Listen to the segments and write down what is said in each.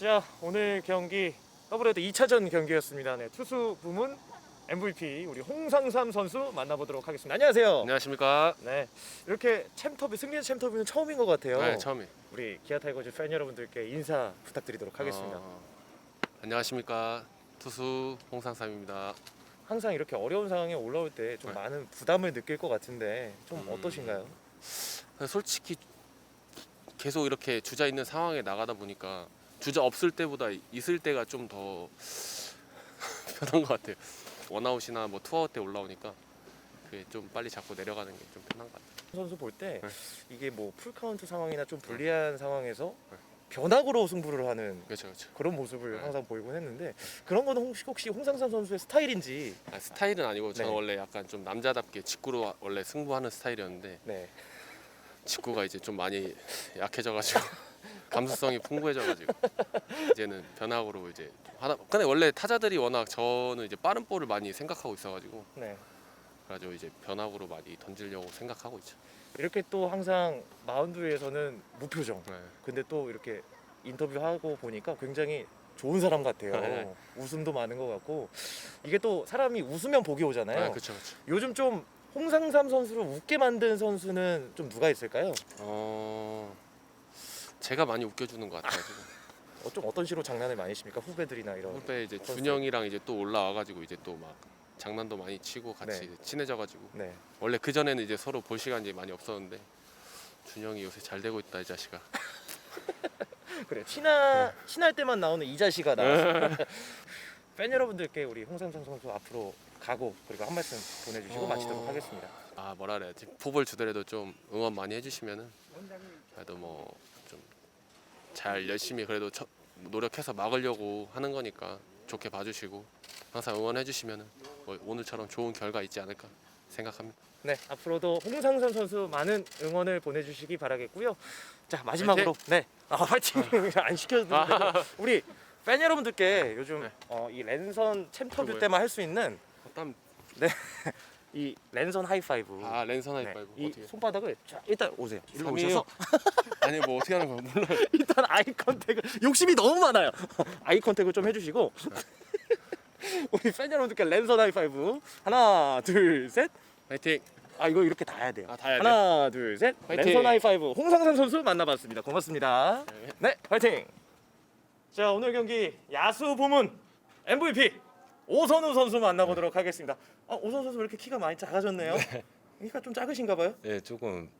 자 오늘 경기 더블헤드 2차전 경기였습니다. 네, 투수 부문 MVP 우리 홍상삼 선수 만나보도록 하겠습니다. 안녕하세요. 안녕하십니까? 네 이렇게 챔터비 승리의 챔터비는 처음인 것 같아요. 네, 처음에. 우리 기아 타이거즈 팬 여러분들께 인사 부탁드리도록 하겠습니다. 어, 안녕하십니까? 투수 홍상삼입니다. 항상 이렇게 어려운 상황에 올라올 때 좀 네. 많은 부담을 느낄 것 같은데 좀 음. 어떠신가요? 솔직히 계속 이렇게 주자 있는 상황에 나가다 보니까 주자 없을 때보다 있을 때가 좀 더 편한 것 같아요. 원아웃이나 뭐 투아웃 때 올라오니까 그게 좀 빨리 잡고 내려가는 게 좀 편한 것 같아요. 선수 볼때 네. 이게 뭐 풀카운트 상황이나 좀 불리한 상황에서 네. 변화구로 승부를 하는 그렇죠, 그렇죠. 그런 모습을 네. 항상 보이곤 했는데 그런 거는 혹시, 혹시 홍상삼 선수의 스타일인지 아, 스타일은 아니고 저는 네. 원래 약간 좀 남자답게 직구로 원래 승부하는 스타일이었는데 네. 직구가 이제 좀 많이 약해져가지고 감수성이 풍부해져가지고 이제는 변화구로 이제 좀 하다. 근데 원래 타자들이 워낙 저는 이제 빠른 볼을 많이 생각하고 있어가지고 네. 그래가지고 이제 변화구로 많이 던지려고 생각하고 있죠. 이렇게 또 항상 마운드 위에서는 무표정. 네. 근데 또 이렇게 인터뷰하고 보니까 굉장히 좋은 사람 같아요. 네. 웃음도 많은 것 같고 이게 또 사람이 웃으면 복이 오잖아요. 네, 그렇죠, 그렇죠. 요즘 좀 홍상삼 선수를 웃게 만든 선수는 좀 누가 있을까요? 어, 제가 많이 웃겨주는 것 같아가지고 어, 좀 어떤 식으로 장난을 많이 칩니까? 후배들이나 이런. 후배 이제 컨셉. 준영이랑 이제 또 올라와가지고 이제 또 막 장난도 많이 치고 같이 네. 친해져가지고 네. 원래 그 전에는 이제 서로 볼 시간이 많이 없었는데 준영이 요새 잘 되고 있다 이 자식아. 그래 친하 네. 친할 때만 나오는 이 자식아 나. 팬 여러분들께 우리 홍상삼 선수 앞으로 가고 그리고 한 말씀 보내주시고 어. 마치도록 하겠습니다. 아 뭐라 그래야 지 포볼 주더라도 좀 응원 많이 해주시면은 그래도 뭐좀 잘 열심히 그래도 처- 노력해서 막으려고 하는 거니까 좋게 봐주시고 항상 응원해 주시면은 뭐 오늘처럼 좋은 결과 있지 않을까 생각합니다. 네 앞으로도 홍상삼 선수 많은 응원을 보내주시기 바라겠고요. 자 마지막으로 네 아, 화이팅 안 시켜도 되고 우리 팬 여러분들께 요즘 네. 어, 이 랜선 챔터뷰? 때만 할 수 있는 일단 이 랜선 하이파이브. 아 랜선 네, 하이파이브 이 어떻게? 손바닥을 자 일단 오세요. 일로 삼이에요? 오셔서 아니 뭐 어떻게 하는 거야 몰라. 일단 아이 컨택을 욕심이 너무 많아요. 아이 컨택을 좀 해주시고 우리 팬 여러분들께 랜선 하이파이브 하나 둘 셋. 파이팅. 아 이거 이렇게 다 해야 돼요. 아, 다 해야 하나 둘 셋. 화이팅! 랜선 하이파이브 홍상삼 선수 만나봤습니다. 고맙습니다. 네. 네 화이팅. 자 오늘 경기 야수 부문 MVP 오선우 선수 만나보도록 하겠습니다. 아, 오선우 선수 왜 이렇게 키가 많이 작아졌네요. 키가 좀 작으신가 봐요. 예, 조금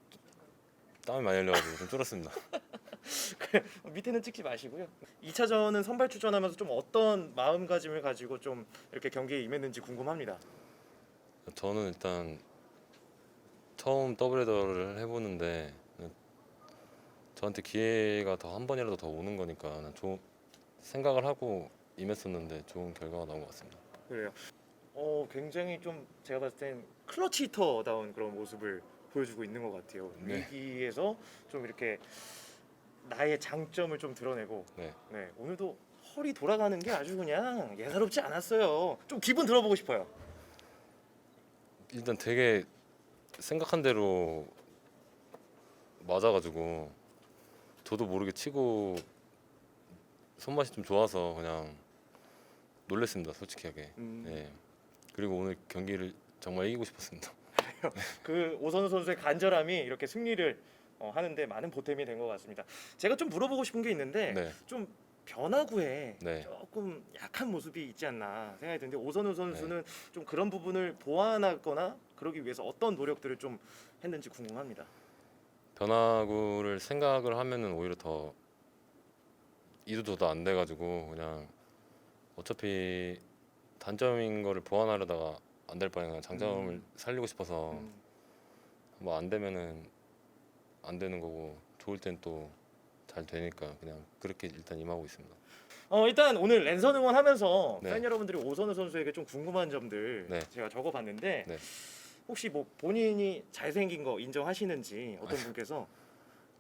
땀이 많이 흘려가지고 좀 줄었습니다. 밑에는 찍지 마시고요. 2차전은 선발 출전하면서 좀 어떤 마음가짐을 가지고 좀 이렇게 경기에 임했는지 궁금합니다. 저는 일단 처음 더블헤더를 해보는데 저한테 기회가 더 한 번이라도 더 오는 거니까 좋은 생각을 하고 임했었는데 좋은 결과가 나온 것 같습니다. 그래요. 어 굉장히 좀 제가 봤을 땐 클러치 히터다운 그런 모습을 보여주고 있는 것 같아요. 네. 위기에서 좀 이렇게 나의 장점을 좀 드러내고 네, 네 오늘도 허리 돌아가는 게 아주 그냥 예사롭지 않았어요. 좀 기분 들어보고 싶어요. 일단 되게 생각한 대로 맞아가지고 저도 모르게 치고 손맛이 좀 좋아서 그냥 놀랬습니다, 솔직하게. 음. 예. 그리고 오늘 경기를 정말 이기고 싶었습니다. 그 오선우 선수의 간절함이 이렇게 승리를 어, 하는데 많은 보탬이 된 것 같습니다. 제가 좀 물어보고 싶은 게 있는데 네, 좀 변화구에 네. 조금 약한 모습이 있지 않나 생각이 드는데 오선우 선수는 좀 그런 부분을 보완하거나 그러기 위해서 어떤 노력들을 좀 했는지 궁금합니다. 변화구를 생각을 하면은 오히려 더 이도 저도 안 돼가지고 그냥 어차피 단점인 거를 보완하려다가 안 될 바에 그냥 장점을 음. 살리고 싶어서 음, 뭐 안 되면은 안 되는 거고 좋을 땐 또 잘 되니까 그냥 그렇게 일단 임하고 있습니다. 어 일단 오늘 랜선 응원하면서 네. 팬 여러분들이 오선우 선수에게 좀 궁금한 점들 네. 제가 적어봤는데 네. 혹시 뭐 본인이 잘생긴 거 인정하시는지 어떤 분께서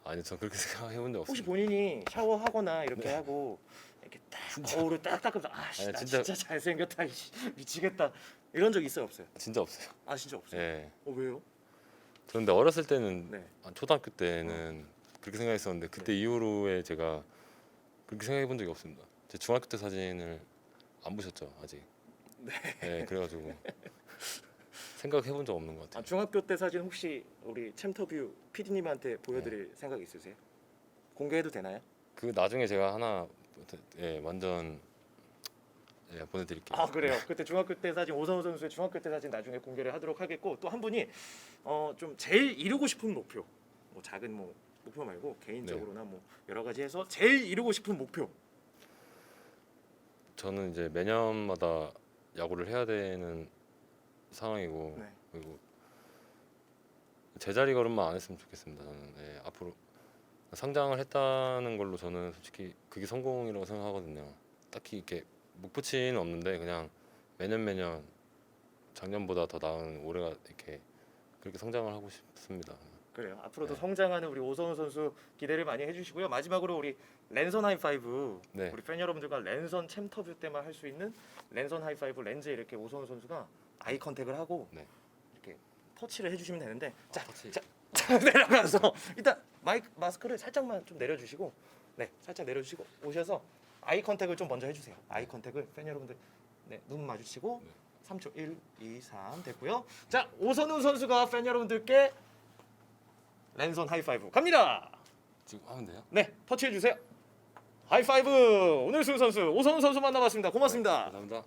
아니 전 그렇게 생각해 본 적 혹시 없습니다. 본인이 샤워하거나 이렇게 하고 이렇게 딱 거울을 딱 닦으면서 아씨 아니, 나 진짜, 진짜- 잘생겼다 이씨, 미치겠다 이런 적 있어요 없어요? 진짜 없어요. 아 진짜 없어요? 예. 어 왜요? 그런데 어렸을 때는 네. 한 초등학교 때는 그렇게 생각했었는데 그때 이후로에 제가 그렇게 생각해 본 적이 없습니다. 제 중학교 때 사진을 안 보셨죠 아직? 네. 그래가지고 생각해 본 적 없는 것 아, 같아요. 중학교 때 사진 혹시 우리 챔터뷰 PD님한테 보여드릴 생각 있으세요? 공개해도 되나요? 그 나중에 제가 하나 예 완전 예 보내드릴게요. 아 그래요. 그때 중학교 때 사진 오선우 선수의 중학교 때 사진 나중에 공개를 하도록 하겠고 또 한 분이 어 좀 제일 이루고 싶은 목표 뭐 작은 뭐 목표 말고 개인적으로나 뭐 여러 가지 해서 제일 이루고 싶은 목표 저는 이제 매년마다 야구를 해야 되는 상황이고 네. 그리고 제자리 걸음만 안 했으면 좋겠습니다. 저는 예, 앞으로 상장을 했다는 걸로 저는 솔직히 그게 성공이라고 생각하거든요. 딱히 이렇게 목표치는 없는데 그냥 매년 매년 작년보다 더 나은 올해가 이렇게 그렇게 성장을 하고 싶습니다. 그래요. 앞으로도 네. 성장하는 우리 오선우 선수 기대를 많이 해주시고요. 마지막으로 우리 랜선 하이파이브 네. 우리 팬 여러분들과 랜선 챔터뷰 때만 할 수 있는 랜선 하이파이브 렌즈에 이렇게 오선우 선수가 아이 컨택을 하고 네. 이렇게 터치를 해주시면 되는데 자, 터치. 자, 자 내려가서 일단 마이크 마스크를 살짝만 좀 내려주시고 네 살짝 내려주시고 오셔서 아이 컨택을 좀 먼저 해주세요. 아이 컨택을 팬 여러분들 네 눈 마주치고 네. 3초 1, 2, 3 됐고요. 자 오선우 선수가 팬 여러분들께 랜선 하이파이브 갑니다. 지금 하면 돼요? 네 터치해 주세요. 하이파이브 오늘 승 선수 오선우 선수 만나봤습니다. 고맙습니다. 감사합니다.